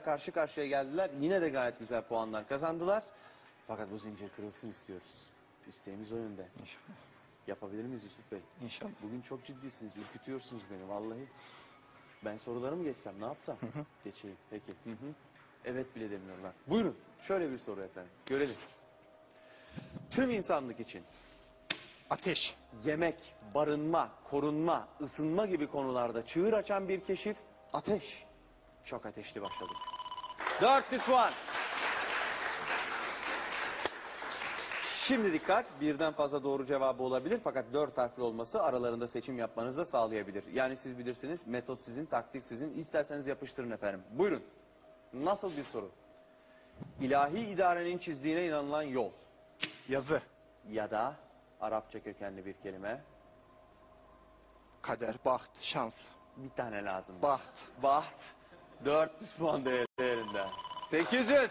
karşı karşıya geldiler. Yine de gayet güzel puanlar kazandılar. Fakat bu zincir kırılsın istiyoruz. İsteğimiz o yönde. İnşallah. Yapabilir miyiz Yusuf Bey? İnşallah. Bugün çok ciddisiniz, ürkütüyorsunuz beni vallahi. Ben soruları mı geçsem, ne yapsam? Geçeyim, peki. Hı hı. Evet bile demiyorlar. Buyurun, şöyle bir soru efendim, görelim. Tüm insanlık için Ateş. yemek, barınma, korunma, ısınma gibi konularda çığır açan bir keşif ateş. Çok ateşli başladık. 400 puan. Şimdi dikkat birden fazla doğru cevabı olabilir fakat dört harfli olması aralarında seçim yapmanızı da sağlayabilir. Yani siz bilirsiniz metot sizin taktik sizin isterseniz yapıştırın efendim. Buyurun. Nasıl bir soru? İlahi idarenin çizdiğine inanılan yol Yazı. ya da Arapça kökenli bir kelime Kader. Baht. Şans. bir tane lazım. Baht. Baht 400 puan değer- değerinde. 800.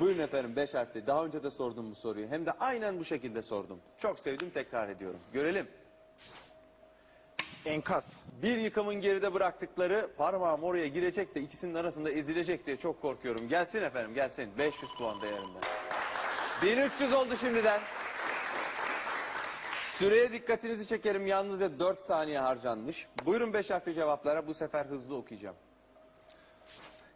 Buyurun efendim 5 harfli. Daha önce de sordum bu soruyu. Hem de aynen bu şekilde sordum. Çok sevdim tekrar ediyorum. Görelim. Enkaz. Bir yıkımın geride bıraktıkları parmağım oraya girecek de ikisinin arasında ezilecek diye çok korkuyorum. Gelsin efendim gelsin. 500 puan değerinde. 1300 oldu şimdiden. Süreye dikkatinizi çekerim. Yalnızca 4 saniye harcanmış. Buyurun 5 harfli cevaplara. Bu sefer hızlı okuyacağım.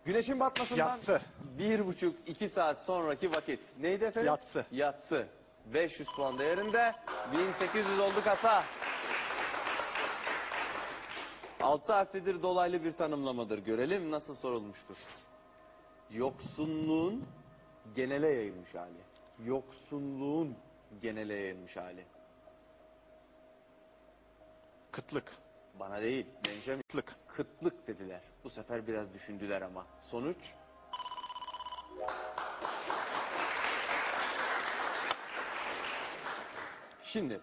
Güneşin batmasından Yatsı. bir buçuk iki saat sonraki vakit. Neydi efendim? Yatsı. Yatsı. 500 puan değerinde. 1800 oldu kasa. Altı harflidir dolaylı bir tanımlamadır. Görelim nasıl sorulmuştur. Yoksunluğun genele yayılmış hali. Yoksunluğun genele yayılmış hali. Kıtlık. Bana değil, Benjamin. Kıtlık. Kıtlık dediler. Bu sefer biraz düşündüler ama. Sonuç? Şimdi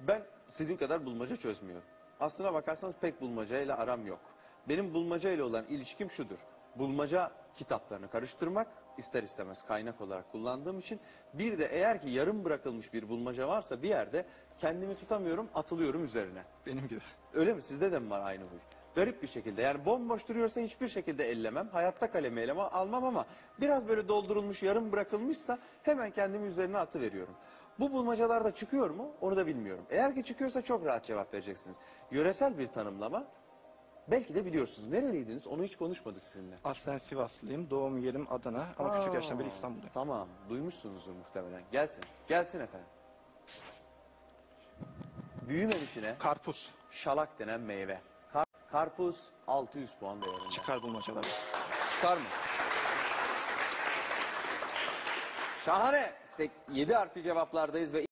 ben sizin kadar bulmaca çözmüyorum. Aslına bakarsanız pek bulmacayla aram yok. Benim bulmacayla olan ilişkim şudur. Bulmaca kitaplarını karıştırmak ister istemez kaynak olarak kullandığım için bir de eğer ki yarım bırakılmış bir bulmaca varsa bir yerde kendimi tutamıyorum atılıyorum üzerine. Benim gibi. Öyle mi? Sizde de mi var aynı huy? Garip bir şekilde. Yani bomboş duruyorsa hiçbir şekilde ellemem. Hayatta kalemi eleme almam ama biraz böyle doldurulmuş, yarım bırakılmışsa hemen kendimi üzerine atı veriyorum. Bu bulmacalarda çıkıyor mu? Onu da bilmiyorum. Eğer ki çıkıyorsa çok rahat cevap vereceksiniz. Yöresel bir tanımlama. Belki de biliyorsunuz. Nereliydiniz? Onu hiç konuşmadık sizinle. Aslen Sivaslıyım. Doğum yerim Adana. Ama küçük yaştan beri İstanbul'dayım. Tamam. Duymuşsunuzdur muhtemelen. Gelsin. Gelsin efendim. Büyümemişine Karpuz. şalak denen meyve. Kar- karpuz 600 puan değerinde. Çıkar bulmacaları. Çıkar mı? Şahane. 7 harfli cevaplardayız ve